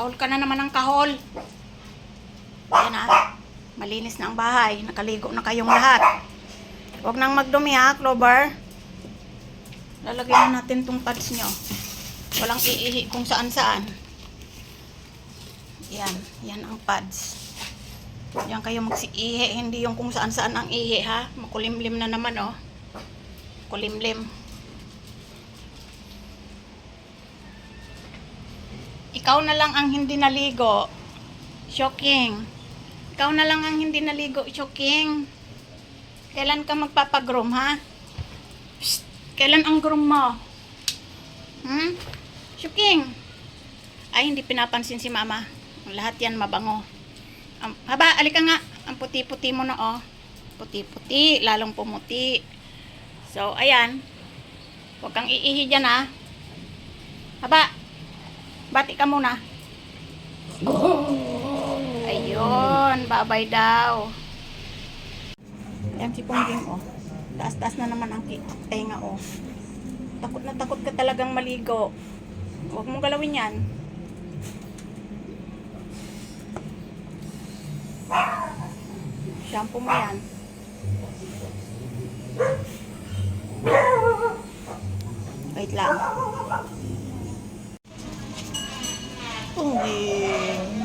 Kahol ka na naman ng kahol. Ayan ha. Malinis na ang bahay. Nakaligo na kayong lahat. Huwag nang magdumi ha, Clover. Lalagyan na natin tong pads nyo. Walang iihi kung saan saan. Yan. Yan ang pads. Yan kayo magsiihi. Hindi yung kung saan saan ang ihi ha. Makulimlim na naman oh. Kulimlim. Ikaw na lang ang hindi naligo. Shocking. Ikaw na lang ang hindi naligo. Shocking. Kailan ka magpapagroom, ha? Psst. Kailan ang groom mo? Hmm? Shocking. Ay, hindi pinapansin si mama. Lahat yan mabango. Um, haba, alika nga. Ang puti-puti mo na, oh. Puti-puti, lalong pumuti. So, ayan. Huwag kang iihi dyan, ha? Haba, bati ka muna. Ayun, babay daw. Ayan si Pongging, oh. Taas-taas na naman ang tenga, oh. Takot na takot ka talagang maligo. Huwag mong galawin yan. Shampoo mo yan. Wait lang. Pungwing.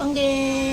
Pongging. Ay.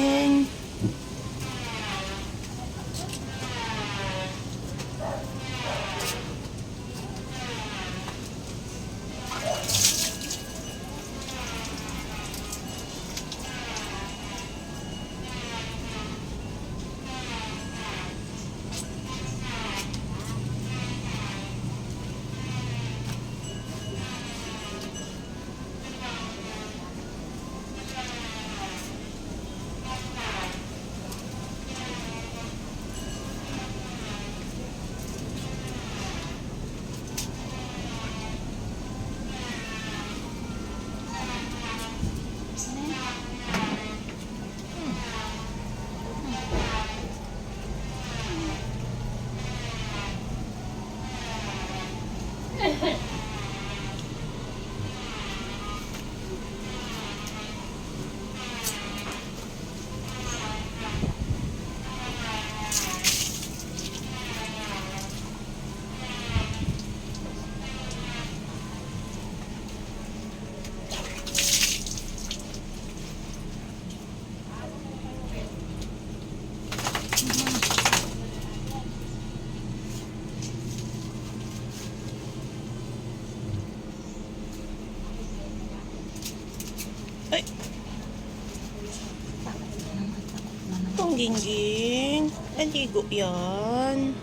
Panggingging. Aligo yan.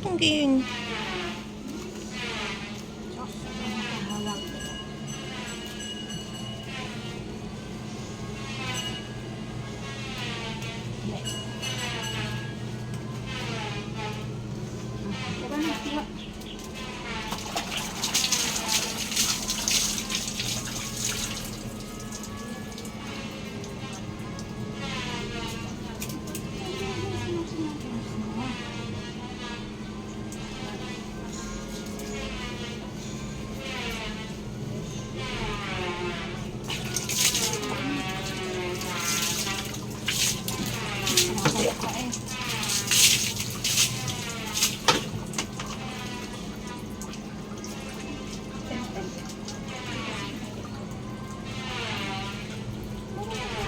Pangging.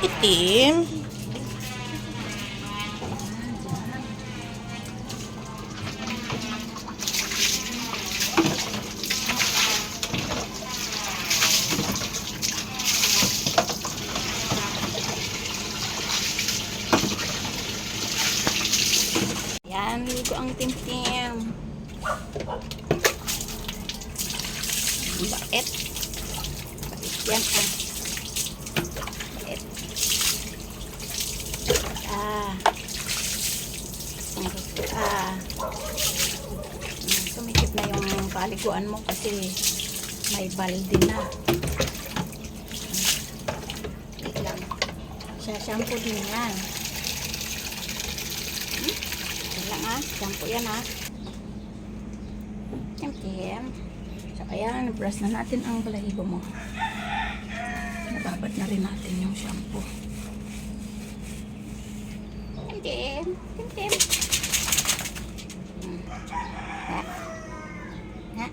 Itim. maligo ang timtim. Bait. Bait yan ah. Bait. Ah. Ah. Sumikip na yung paliguan mo kasi may balde na. Wait lang. Siya-shampoo din yan. Hmm? Wait lang ah. Shampoo yan ah. Tim-tim. So, ayan. Brush na natin ang balahibo mo. Nababad na rin natin yung shampoo. Tim-tim. Tim-tim. Hmm. Ha? Ha?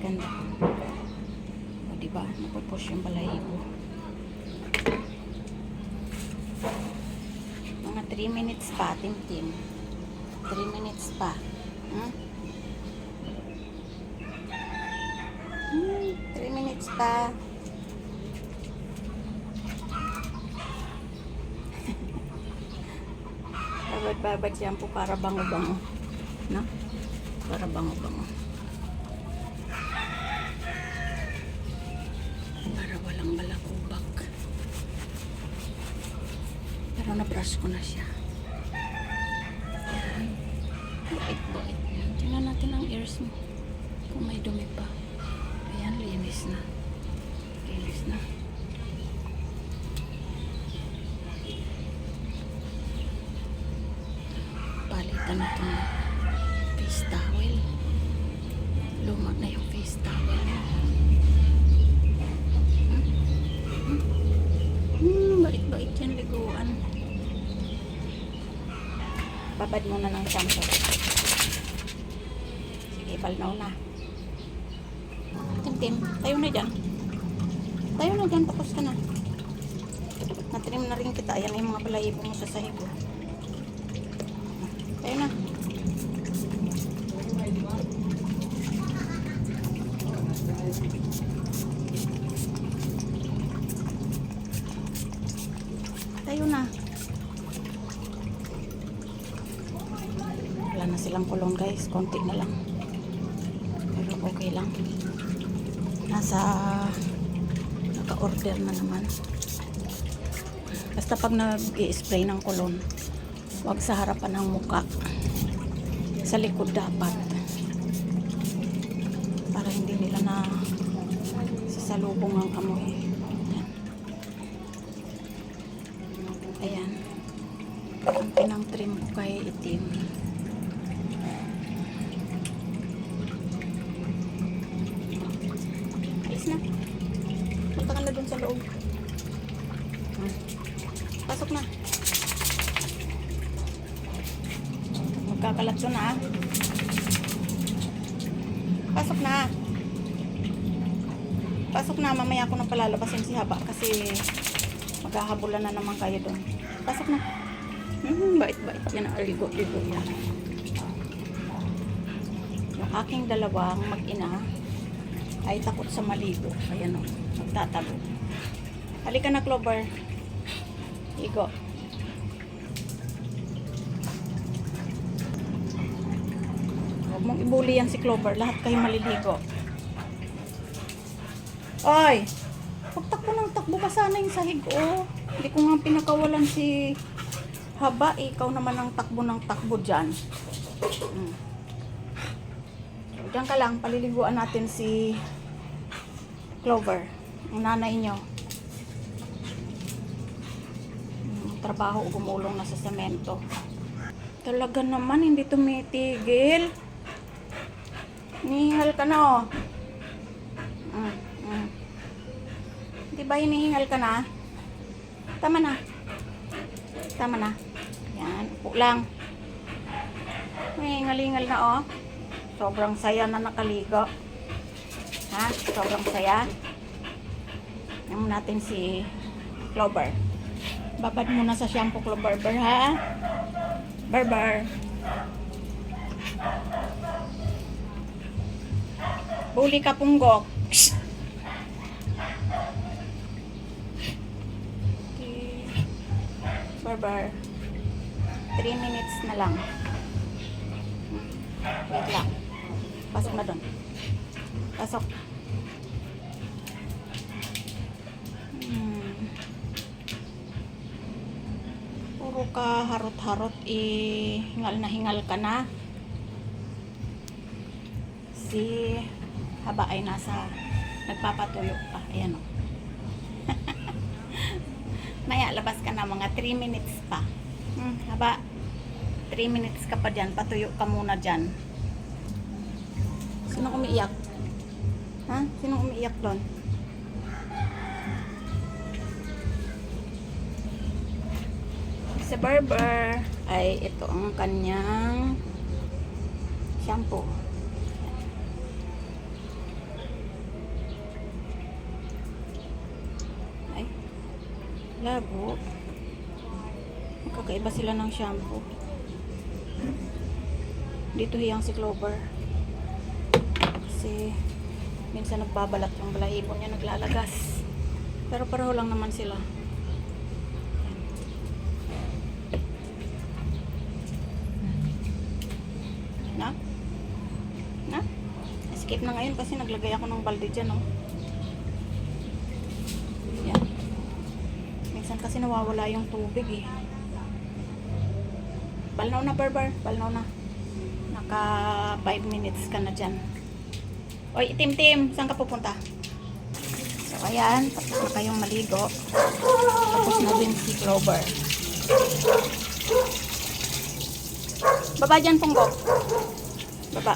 Ganda. O, diba? Napupush yung balahibo. Mga 3 minutes pa, tim-tim. 3 minutes pa. Hmm? Hmm, 3 minutes pa. Babad-babad shampoo para bango-bango. No? Para bango-bango. Para walang balakubak. Pero na-brush ko na siya. May dumi pa. Ayan, linis na. Linis na. Palitan na itong face towel. Luma na yung face towel mo. Hmm, bait-bait yan liguan. Babad muna ng shampoo. Sige, balnaw na. Tim-tim, tayo na dyan. Tayo na dyan, tapos ka na. Natrim na rin kita. Ayan yung mga balayibo mo sa sahig. Tayo na. Tayo na. Wala na silang kulong guys. Konti na lang. Pero okay lang. Nasa naka-order na naman. Basta pag nag-i-spray ng kulon, wag sa harapan ng muka. Sa likod dapat. Para hindi nila na sasalubong ang amoy. Yan. Ayan. Ang pinang trim ko kay itim. Alis na. Punta ka na dun sa loob. Hmm. Pasok na. Magkakalat yun ah. Pasok na. Pasok na. Mamaya ako nang palalabasin si Haba kasi maghahabulan na naman kayo doon. Pasok na. Hmm, bait-bait yan. Aligo-ligo yan. Yung aking dalawang mag-ina ay takot sa maligo. Ayan o. Magtatalo. Halika na, Clover. Igo. Huwag mong ibuli yan si Clover. Lahat kayo maliligo. Ay! Pagtakbo ng takbo pa sana yung sahig ko. Hindi ko nga pinakawalan si Haba. eh. Ikaw naman ang takbo ng takbo dyan. Hmm. Diyan ka lang. Paliliguan natin si Clover. Ang nanay nyo. Hmm, Trabaho gumulong na sa semento. Talaga naman, hindi tumitigil. Nihingal ka na, oh. Mm, mm. Di hinihingal ka na? Tama na. Tama na. Yan, upo lang. Hihingal-hingal na, oh. Sobrang saya na nakaligo. Ha? Sobrang saya. Yan natin si Clover. Babad muna sa shampoo Clover, ha? Barbar. Buli ka punggok. Okay. Barbar. 3 minutes na lang. Wait lang. Pasok na doon. Pasok. Hmm. Puro ka harot-harot eh, hingal na hingal ka na. Si haba ay nasa nagpapatuyo pa. Ayan o. Maya, labas ka na mga 3 minutes pa. Hmm, haba. 3 minutes ka pa dyan. Patuyo ka muna dyan. Sino umiiyak? Ha? Sino umiiyak doon? Sa barber ay ito ang kanyang shampoo. Ay, labo. Magkakaiba sila ng shampoo. Dito hiyang si Clover. Kasi minsan nagbabalat yung balahibo niya, naglalagas. Pero pareho lang naman sila. Na? Na? Skip na ngayon kasi naglagay ako ng balde dyan, oh. Yan. Minsan kasi nawawala yung tubig, eh. Balnaw na, Barbar. Balnaw na. Naka 5 minutes ka na dyan. Oy, itim-tim. Saan ka pupunta? So, ayan. Tapos na kayong maligo. Tapos na din si Clover. Baba dyan, Punggok. Baba.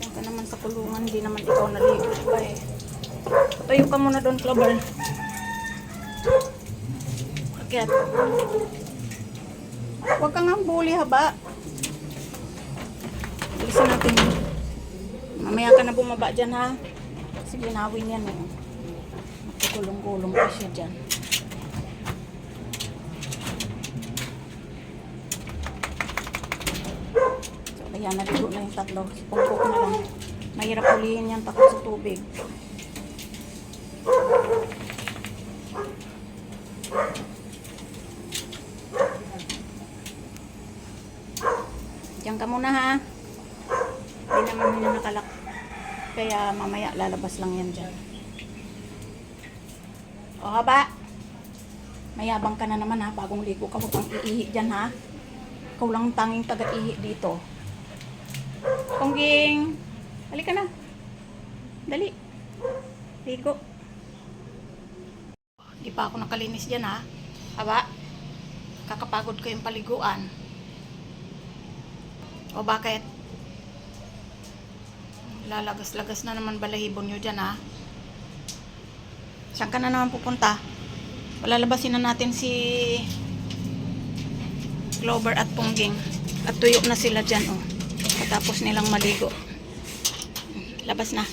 Diyan ka naman sa kulungan. Hindi naman ikaw naligo pa eh. Tayo ka muna doon, Clover. Akyat. Huwag kang ang bully, haba. Bilisan natin. Mamaya ka na bumaba dyan, ha? Kasi ginawin yan, eh. Magkagulong-gulong pa siya dyan. So, kaya naligo na yung tatlo. Pungkok na lang. Mahirap ulihin yan takot sa tubig. Diyan ka muna ha. Nila nakalak. Kaya mamaya lalabas lang yan dyan. O haba. Mayabang ka na naman ha. Bagong ligo ka. Huwag kang iihi dyan ha. Ikaw lang ang tanging taga-ihi dito. Pongging. Halika na. Dali. Ligo. Di pa ako nakalinis dyan ha. Haba. Kakapagod ko yung paliguan. O bakit? Lalagas-lagas na naman balahibon nyo dyan ha. Saan ka na naman pupunta? Palalabasin na natin si Clover at Pungging. At tuyo na sila dyan oh. Katapos nilang maligo. Labas na.